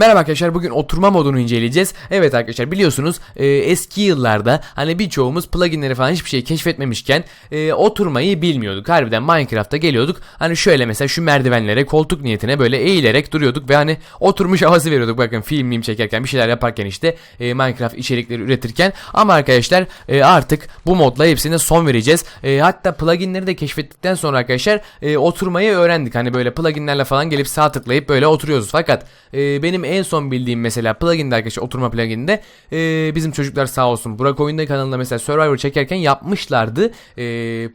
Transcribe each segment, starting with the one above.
Merhaba arkadaşlar bugün oturma modunu inceleyeceğiz. Evet arkadaşlar biliyorsunuz e, eski yıllarda hani birçoğumuz pluginleri falan hiçbir şey keşfetmemişken e, oturmayı bilmiyorduk. Harbiden Minecraft'a geliyorduk. Hani şöyle mesela şu merdivenlere koltuk niyetine böyle eğilerek duruyorduk ve hani oturmuş havası veriyorduk. Bakın film miyim çekerken bir şeyler yaparken işte e, Minecraft içerikleri üretirken. Ama arkadaşlar e, artık bu modla hepsine son vereceğiz. E, hatta pluginleri de keşfettikten sonra arkadaşlar e, oturmayı öğrendik. Hani böyle pluginlerle falan gelip sağ tıklayıp böyle oturuyoruz. Fakat e, benim en son bildiğim mesela pluginde arkadaşlar oturma plugininde e, bizim çocuklar sağ olsun Burak Oyunda kanalında mesela Survivor çekerken yapmışlardı e,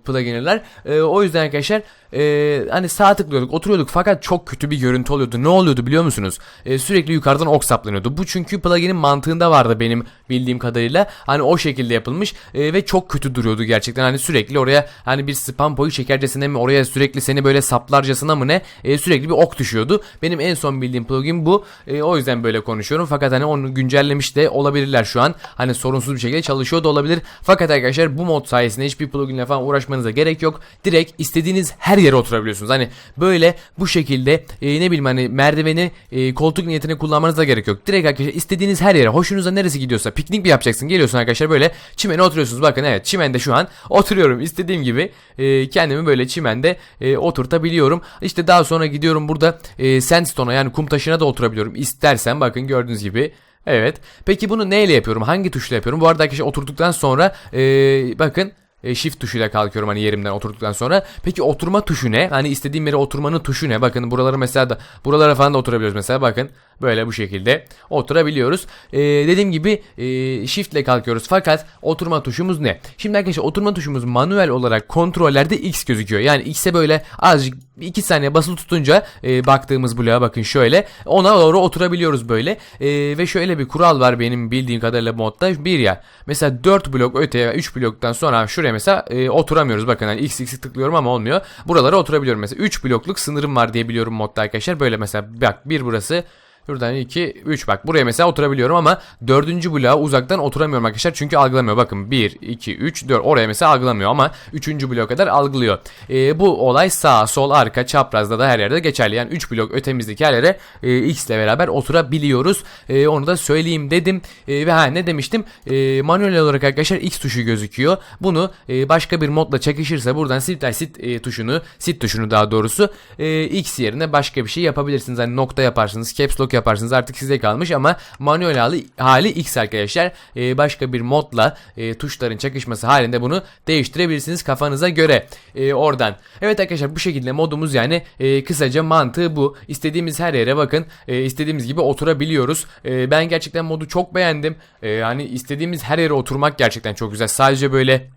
pluginler. E, o yüzden arkadaşlar e, hani sağ tıklıyorduk oturuyorduk fakat çok kötü bir görüntü oluyordu. Ne oluyordu biliyor musunuz? E, sürekli yukarıdan ok saplanıyordu. Bu çünkü pluginin mantığında vardı benim bildiğim kadarıyla. Hani o şekilde yapılmış e, ve çok kötü duruyordu gerçekten. Hani sürekli oraya hani bir spam boyu çekercesine mi oraya sürekli seni böyle saplarcasına mı ne e, sürekli bir ok düşüyordu. Benim en son bildiğim plugin bu. E, o yüzden böyle konuşuyorum. Fakat hani onu güncellemiş de olabilirler şu an. Hani sorunsuz bir şekilde çalışıyor da olabilir. Fakat arkadaşlar bu mod sayesinde hiçbir pluginle falan uğraşmanıza gerek yok. Direkt istediğiniz her yere oturabiliyorsunuz. Hani böyle bu şekilde e, ne bileyim hani merdiveni e, koltuk niyetine kullanmanıza gerek yok. Direkt arkadaşlar istediğiniz her yere hoşunuza neresi gidiyorsa piknik mi yapacaksın geliyorsun arkadaşlar böyle çimene oturuyorsunuz. Bakın evet çimende şu an oturuyorum istediğim gibi e, kendimi böyle çimende e, oturtabiliyorum. İşte daha sonra gidiyorum burada e, sandstone'a yani kum taşına da oturabiliyorum. İstersen bakın gördüğünüz gibi Evet. Peki bunu neyle yapıyorum? Hangi tuşla yapıyorum? Bu arada arkadaşlar oturduktan sonra ee, bakın e, shift tuşuyla kalkıyorum hani yerimden oturduktan sonra. Peki oturma tuşu ne? Hani istediğim yere oturmanın tuşu ne? Bakın buraları mesela da buralara falan da oturabiliyoruz mesela bakın. Böyle bu şekilde oturabiliyoruz. Ee, dediğim gibi e, shift ile kalkıyoruz fakat oturma tuşumuz ne? Şimdi arkadaşlar oturma tuşumuz manuel olarak kontrollerde X gözüküyor. Yani X'e böyle azıcık 2 saniye basılı tutunca e, baktığımız bloğa bakın şöyle ona doğru oturabiliyoruz böyle. E, ve şöyle bir kural var benim bildiğim kadarıyla modda. Bir ya mesela 4 blok öteye 3 bloktan sonra şuraya mesela e, oturamıyoruz. Bakın hani X X'i tıklıyorum ama olmuyor. Buralara oturabiliyorum mesela. 3 blokluk sınırım var diye biliyorum modda arkadaşlar. Böyle mesela bak bir burası Şuradan 2, 3 bak buraya mesela oturabiliyorum ama dördüncü bloğa uzaktan oturamıyorum arkadaşlar çünkü algılamıyor. Bakın 1, 2, 3, 4 oraya mesela algılamıyor ama üçüncü bloğa kadar algılıyor. E, bu olay sağ, sol, arka, çaprazda da her yerde geçerli. Yani 3 blok ötemizdeki her yere e, X ile beraber oturabiliyoruz. E, onu da söyleyeyim dedim. E, ve ha ne demiştim? E, manuel olarak arkadaşlar X tuşu gözüküyor. Bunu e, başka bir modla çakışırsa buradan sit sit e, tuşunu, sit tuşunu daha doğrusu e, X yerine başka bir şey yapabilirsiniz. Hani nokta yaparsınız, caps lock yaparsınız artık size kalmış ama manuel hali, hali X arkadaşlar. E, başka bir modla e, tuşların çakışması halinde bunu değiştirebilirsiniz kafanıza göre e, oradan. Evet arkadaşlar bu şekilde modumuz yani e, kısaca mantığı bu. İstediğimiz her yere bakın e, istediğimiz gibi oturabiliyoruz. E, ben gerçekten modu çok beğendim. E, yani istediğimiz her yere oturmak gerçekten çok güzel. Sadece böyle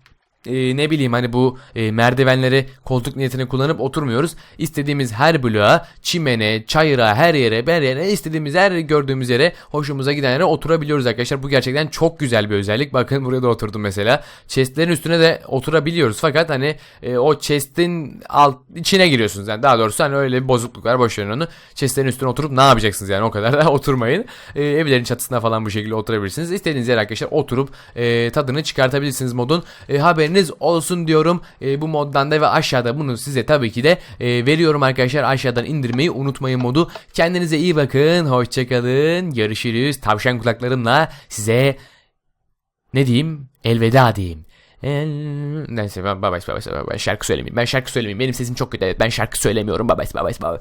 e, ne bileyim hani bu e, merdivenleri koltuk niyetine kullanıp oturmuyoruz. İstediğimiz her bloğa, çimene, çayıra, her yere, her yere, istediğimiz her gördüğümüz yere, hoşumuza giden yere oturabiliyoruz arkadaşlar. Bu gerçekten çok güzel bir özellik. Bakın buraya da oturdum mesela. Chestlerin üstüne de oturabiliyoruz. Fakat hani e, o chest'in alt içine giriyorsunuz yani. Daha doğrusu hani öyle bir bozukluk var. Boş verin onu. Chestlerin üstüne oturup ne yapacaksınız yani o kadar da oturmayın. E, evlerin çatısına falan bu şekilde oturabilirsiniz. İstediğiniz yere arkadaşlar oturup e, tadını çıkartabilirsiniz modun. E, haber haberiniz olsun diyorum. E, bu moddan da ve aşağıda bunu size tabii ki de e, veriyorum arkadaşlar. Aşağıdan indirmeyi unutmayın modu. Kendinize iyi bakın. Hoşçakalın. Görüşürüz. Tavşan kulaklarımla size ne diyeyim? Elveda diyeyim. El... Neyse ben babay babay babay şarkı söylemeyeyim. Ben şarkı söylemeyeyim. Benim sesim çok kötü. Evet ben şarkı söylemiyorum babay babay babay.